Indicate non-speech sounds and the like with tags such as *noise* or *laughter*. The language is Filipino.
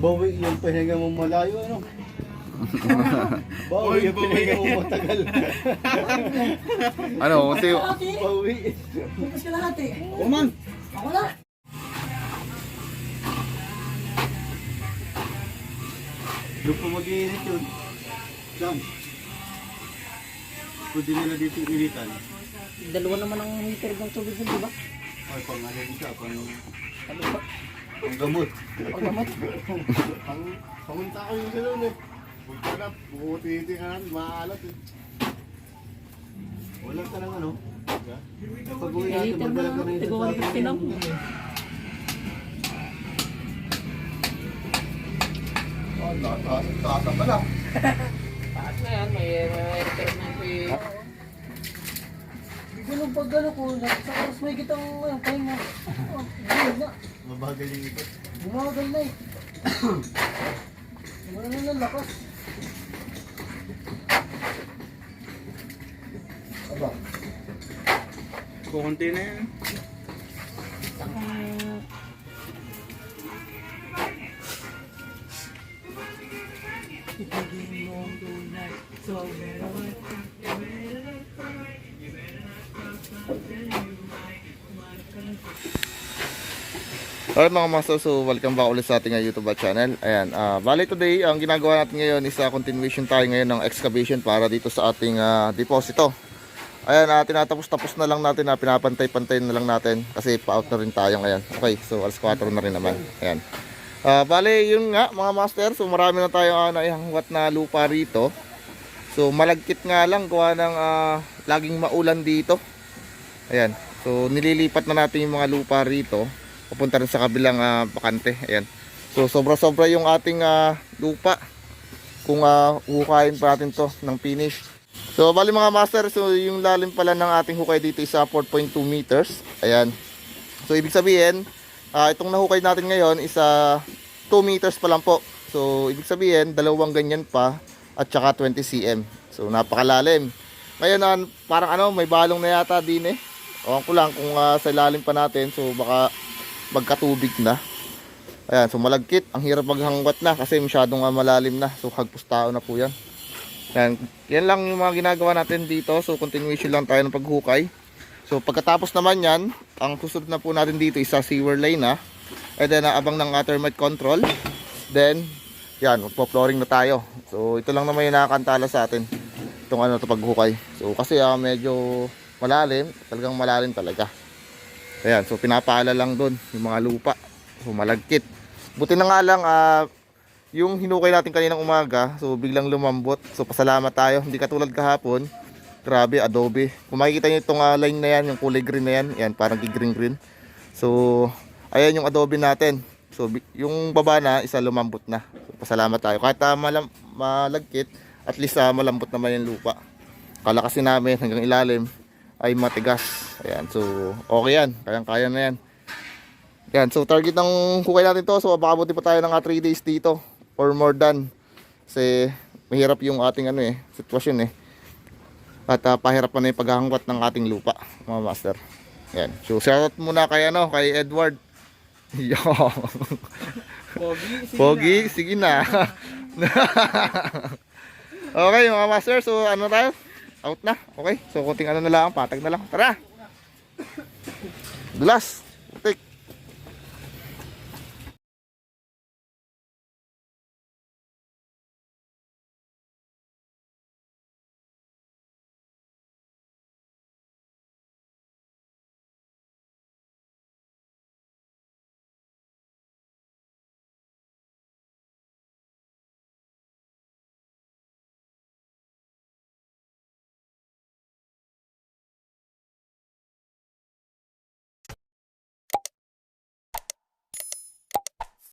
Bawi yung pahinga mo malayo, ano? Bawi yung pahinga mo matagal. Ano, unti, Bawi. Bukas ka lahat eh. Kuman! Ako na. Doon po mag-iinit yun. Saan? Pwede nila dito initan. Dalawa naman ang heater ng tubig di ba? Ay, pang din siya, pang, Ano ba? Pang gamot. Pagdamot. Pang, pamunta ko yung salon eh. Punta na, bukutiti ka natin, maalat eh. Wala ka lang ano. Pag uwi natin, magdala ka na. na yun Tigo sa 150 lang. Oh, taas, taas pa lang. Taas na yan. May na ito eh. Ganun pag gano'n ko, sa oras may kitang uh, pahinga. Oh, ganun na. Mabagal yung ito. Bumagal na eh. Wala na ng lakas. Aba, Kukunti na yan. Ang- Alright mga master, so welcome back ulit sa ating uh, YouTube channel. Ayan, ah bali today, ang ginagawa natin ngayon is a continuation tayo ngayon ng excavation para dito sa ating ah, deposito. Ayan, uh, tinatapos-tapos na lang natin na pinapantay-pantay na lang natin kasi pa-out na rin tayo ngayon. Okay, so alas 4 na rin naman. Ayan. Ah bali, yun nga mga master, so marami na tayo uh, naihangwat na lupa rito. So malagkit nga lang gawa ng ah, laging maulan dito. Ayan. So nililipat na natin yung mga lupa rito papunta rin sa kabilang ah, bakante. Ayan. So sobra-sobra yung ating ah, lupa kung uh, hukayin pa natin to ng finish. So bali mga master, so yung lalim pala ng ating hukay dito is ah, 4.2 meters. Ayan. So ibig sabihin, ah, itong nahukay natin ngayon is ah, 2 meters pa lang po. So ibig sabihin, dalawang ganyan pa at saka 20 cm. So napakalalim. Ngayon ah, parang ano, may balong na yata din eh. Ewan ko lang kung ah, sa ilalim pa natin, so baka magkatubig na. Ayan, so malagkit. Ang hirap maghangwat na kasi masyadong ah, malalim na. So hagpos tao na po yan. Yan, yan lang yung mga ginagawa natin dito. So continuation lang tayo ng paghukay. So pagkatapos naman yan, ang susunod na po natin dito is sa sewer lane na. And then ah, abang ng uh, termite control. Then, yan, magpo-flooring na tayo. So ito lang naman yung nakakantala sa atin. Itong ano to paghukay. So kasi ah, medyo malalim, talagang malalim talaga. Ayan, so pinapaala lang doon yung mga lupa. So malagkit. Buti na nga lang ah, yung hinukay natin kaninang umaga, so biglang lumambot. So pasalamat tayo. Hindi katulad kahapon. Grabe, adobe. Kung makikita niyo itong ah, line na yan, yung kulay green na yan, yan parang green green. So ayan yung adobe natin. So yung baba na isa lumambot na. So pasalamat tayo. Kahit ah, malam- malagkit, at least ah, malambot naman yung lupa. Kala kasi namin hanggang ilalim ay matigas. Ayan, so okay yan. Kayang-kaya na yan. Yan, so target ng hukay natin to. So baka pa tayo ng 3 days dito or more than. Kasi mahirap yung ating ano eh, sitwasyon eh. At uh, pahirap pa na yung paghahangwat ng ating lupa, mga master. Yan. So shoutout muna kay ano, kay Edward. *laughs* Yo. Pogi, sige Pogi, sige na. *laughs* okay, mga master. So, ano tayo? Out na. Okay. So, kunting ano na lang. Patag na lang. Tara. Dulas.